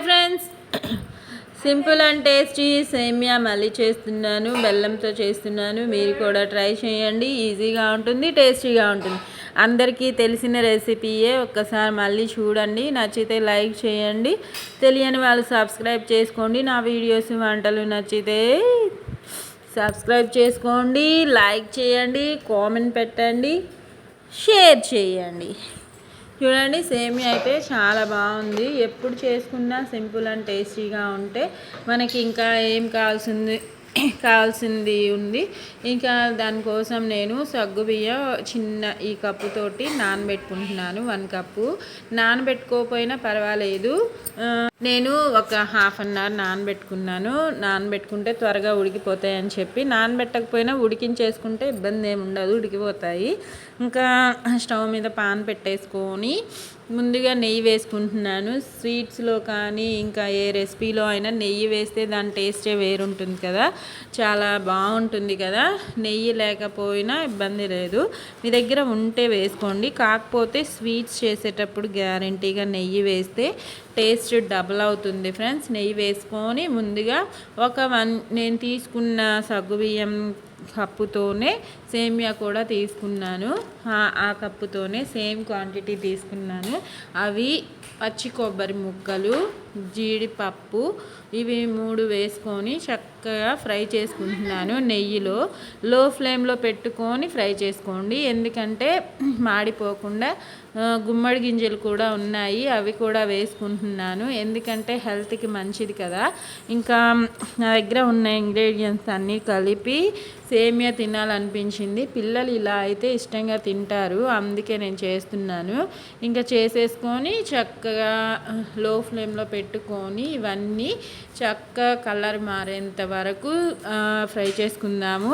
Hi friends. Simple and tasty సేమియా మళ్ళీ చేస్తున్నాను బెల్లంతో చేస్తున్నాను. మీరు కూడా ట్రై చేయండి. ఈజీగా ఉంటుంది టేస్టీగా ఉంటుంది. అందరికీ తెలిసిన రెసిపీయే. ఒక్కసారి మళ్ళీ చూడండి. నచ్చితే లైక్ చేయండి. తెలియని వాళ్ళు సబ్స్క్రైబ్ చేసుకోండి. నా వీడియోస్ వంటలు నచ్చితే సబ్స్క్రైబ్ చేసుకోండి. లైక్ చేయండి. కామెంట్ పెట్టండి. షేర్ చేయండి. చూడండి సేమియా అయితే చాలా బాగుంది. ఎప్పుడు చేసుకున్నా సింపుల్ అండ్ టేస్టీగా ఉంటే మనకి ఇంకా ఏం కావాల్సింది? కావాల్సింది ఉంది. ఇంకా దానికోసం నేను సగ్గుబియ్యం చిన్న ఈ కప్పుతోటి నానబెట్టుకుంటున్నాను వన్ కప్పు. నానబెట్టుకోకపోయినా పర్వాలేదు. నేను ఒక హాఫ్ అన్ అవర్ నానబెట్టుకున్నాను. నానబెట్టుకుంటే త్వరగా ఉడికిపోతాయి అని చెప్పి నానబెట్టకపోయినా ఉడికించేసుకుంటే ఇబ్బంది ఏమి ఉండదు ఉడికిపోతాయి. ఇంకా స్టవ్ మీద పాన్ పెట్టేసుకొని ముందుగా నెయ్యి వేసుకుంటున్నాను. స్వీట్స్లో కానీ ఇంకా ఏ రెసిపీలో అయినా నెయ్యి వేస్తే దాని టేస్టే వేరుంటుంది కదా. చాలా బాగుంటుంది కదా. నెయ్యి లేకపోయినా ఇబ్బంది లేదు. మీ దగ్గర ఉంటే వేసుకోండి. కాకపోతే స్వీట్స్ చేసేటప్పుడు గ్యారంటీగా నెయ్యి వేస్తే టేస్ట్ డబుల్ అవుతుంది ఫ్రెండ్స్. నెయ్యి వేసుకొని ముందుగా ఒక వన్ నేను తీసుకున్న సగ్గుబియ్యం కప్పుతోనే సేమియా కూడా తీసుకున్నాను. ఆ కప్పుతోనే సేమ్ క్వాంటిటీ తీసుకున్నాను. అవి పచ్చి కొబ్బరి ముక్కలు జీడిపప్పు ఇవి మూడు వేసుకొని చక్కగా ఫ్రై చేసుకుంటున్నాను నెయ్యిలో. లో ఫ్లేమ్లో పెట్టుకొని ఫ్రై చేసుకోండి. ఎందుకంటే మాడిపోకుండా గుమ్మడి గింజలు కూడా ఉన్నాయి. అవి కూడా వేసుకుంటున్నాను. ఎందుకంటే హెల్త్కి మంచిది కదా. ఇంకా నా దగ్గర ఉన్న ఇంగ్రీడియంట్స్ అన్నీ కలిపి సేమియా తినాలనిపించింది. పిల్లలు ఇలా అయితే ఇష్టంగా తింటారు. అందుకే నేను చేస్తున్నాను. ఇంకా చేసేసుకొని చక్కగా లో ఫ్లేమ్లో పెట్టుకొని ఇవన్నీ చక్క కలర్ మారేంత వరకు ఫ్రై చేసుకుందాము.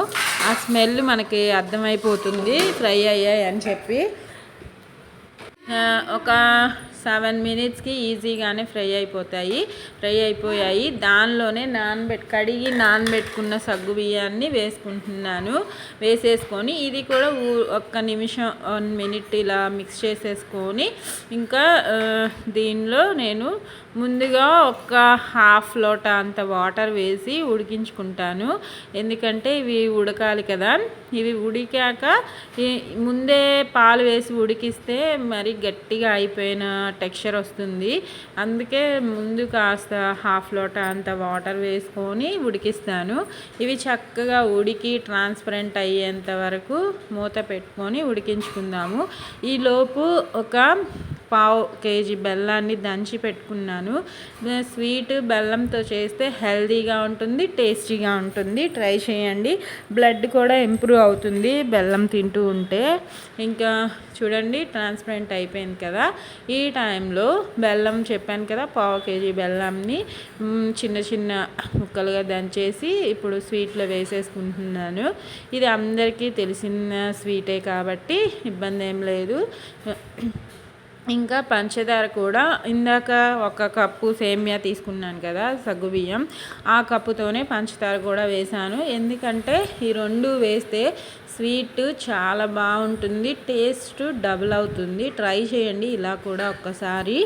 ఆ స్మెల్ మనకి అర్థమైపోతుంది ఫ్రై అయ్యాయి అని చెప్పి ఒక సెవెన్ మినిట్స్కి ఈజీగానే ఫ్రై అయిపోతాయి. ఫ్రై అయిపోయాయి. దానిలోనే నానబెట్ కడిగి నానబెట్టుకున్న సగ్గు బియ్యాన్ని వేసుకుంటున్నాను. వేసేసుకొని ఇది కూడా ఒక్క నిమిషం వన్ మినిట్ ఇలా మిక్స్ చేసేసుకొని ఇంకా దీనిలో నేను ముందుగా ఒక హాఫ్ లోట అంత వాటర్ వేసి ఉడికించుకుంటాను. ఎందుకంటే ఇవి ఉడకాలి కదా. ఇవి ఉడికాక ముందే పాలు వేసి ఉడికిస్తే మరి గట్టిగా అయిపోయిన టెక్స్చర్ వస్తుంది. అందుకే ముందు కాస్త హాఫ్ లోట అంత వాటర్ వేసుకొని ఉడికిస్తాను. ఇవి చక్కగా ఉడికి ట్రాన్స్పరెంట్ అయ్యేంత వరకు మూత పెట్టుకొని ఉడికించుకుందాము. ఈలోపు ఒక పావు కేజీ బెల్లాన్ని దంచి పెట్టుకున్నాను. స్వీట్ బెల్లంతో చేస్తే హెల్దీగా ఉంటుంది టేస్టీగా ఉంటుంది. ట్రై చేయండి. బ్లడ్ కూడా ఇంప్రూవ్ అవుతుంది బెల్లం తింటూ ఉంటే. ఇంకా చూడండి ట్రాన్స్పరెంట్ అయిపోయింది కదా. ఈ టైంలో బెల్లం చెప్పాను కదా పావు కేజీ బెల్లంని చిన్న చిన్న ముక్కలుగా దంచేసి ఇప్పుడు స్వీట్లో వేసేసుకుంటున్నాను. ఇది అందరికీ తెలిసిన స్వీటే కాబట్టి ఇబ్బంది ఏం లేదు. ఇంకా పంచదార కూడా ఇందాక ఒక కప్పు సేమియా తీసుకున్నాను కదా సగ్గుబియ్యం ఆ కప్పుతోనే పంచదార కూడా వేసాను ఎందుకంటే ఈ రెండు వేస్తే స్వీట్ చాలా బాగుంటుంది టేస్ట్ డబుల్ అవుతుంది. ట్రై చేయండి ఇలా కూడా ఒక్కసారి.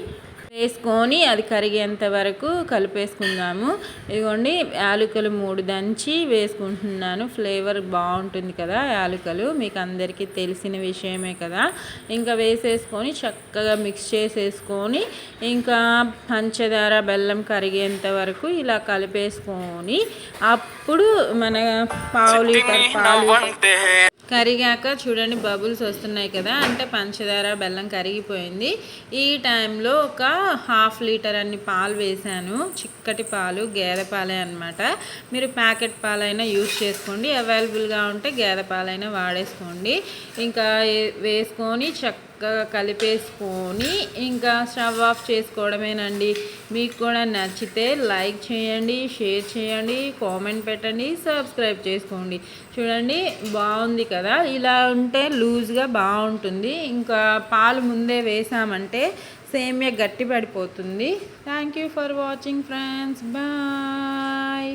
వేసుకొని అది కరిగేంత వరకు కలిపేసుకుందాము. ఇదిగోండి యాలకులు మూడు దంచి వేసుకుంటున్నాను. ఫ్లేవర్ బాగుంటుంది కదా యాలకులు. మీకు అందరికీ తెలిసిన విషయమే కదా. ఇంకా వేసేసుకొని చక్కగా మిక్స్ చేసేసుకొని ఇంకా పంచదార బెల్లం కరిగేంత వరకు ఇలా కలిపేసుకొని అప్పుడు మన పావు లీటర్ పాలు కరిగాక చూడండి బబుల్స్ వస్తున్నాయి కదా. అంటే పంచదార బెల్లం కరిగిపోయింది. ఈ టైంలో ఒక హాఫ్ లీటర్ అన్ని పాలు వేశాను. చిక్కటి పాలు గేదె పాలే అనమాట మీరు ప్యాకెట్ పాలైనా యూజ్ చేసుకోండి. అవైలబుల్గా ఉంటే గేదె పాలైనా వాడేసుకోండి. ఇంకా వేసుకొని చక్క చక్కగా కలిపేసుకొని ఇంకా స్టవ్ ఆఫ్ చేసుకోవడమేనండి. మీకు కూడా నచ్చితే లైక్ చేయండి షేర్ చేయండి కామెంట్ పెట్టండి సబ్స్క్రైబ్ చేసుకోండి. చూడండి బాగుంది కదా. కదా? ఇలా ఉంటే లూజ్గా బాగుంటుంది. ఇంకా పాలు ముందే వేసామంటే సేమియా గట్టి పడిపోతుంది thank you for watching friends bye